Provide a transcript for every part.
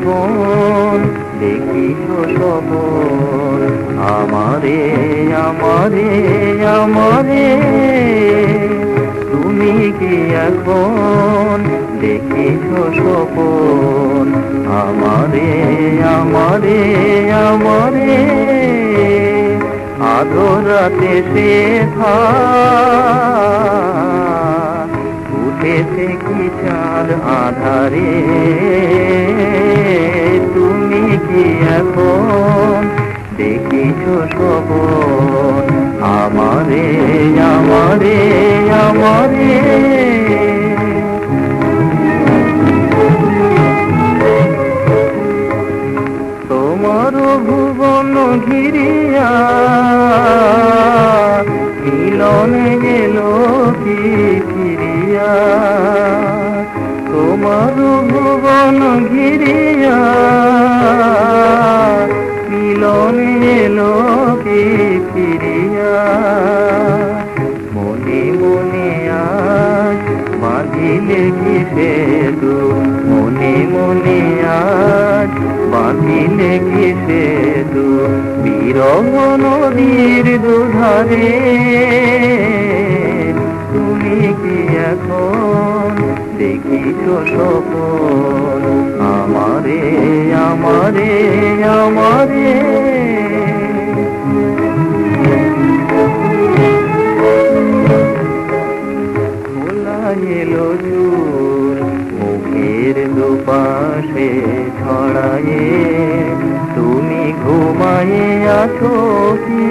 জীবন দেখিস সপন আমারে আমারে আমারে, তুমি কি এখন? দেখিস সপন আমারে আমারে আমারে আদরাতে সে উঠেছে কি চাল আধারে? এখন দেখিছ সবন আমারে আমারে আমারে। তোমার ভুবন ঘিরিয়া মিলনে গেল কি? বাঁধিলে কি সেতু মনে মনে আজ বাঁধিলে কি সেতু বিরহ নদীর দুধারে তুমি কি এখন দেখিছ সপন চুল মুখের দুপাশে ছড়ায়ে তুমি ঘুমায়ে আছো কি?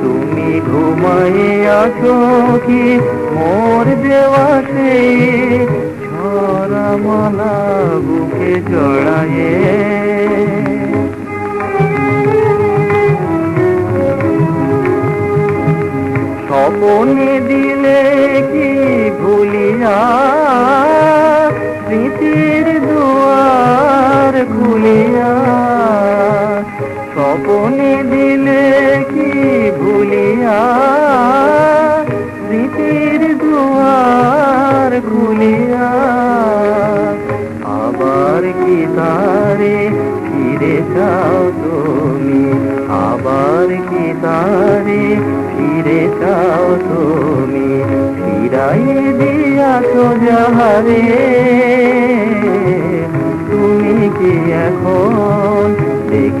তুমি ঘুমায়ে আছো কি? মোর দেওয়া সেই বুকে জড়ায়ে স্বপনে স্বপনে দিলে কি ভুলিয়া স্মৃতির দুয়ার খুলিয়া? আবার কি তারে ফিরে যাও তুমি, আবার কি তারে ফিরে যাও তুমি, ফিরাই দিয়াছো যাহারে।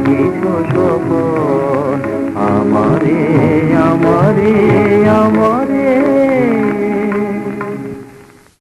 কিছু সপন আমারে আমারে আমার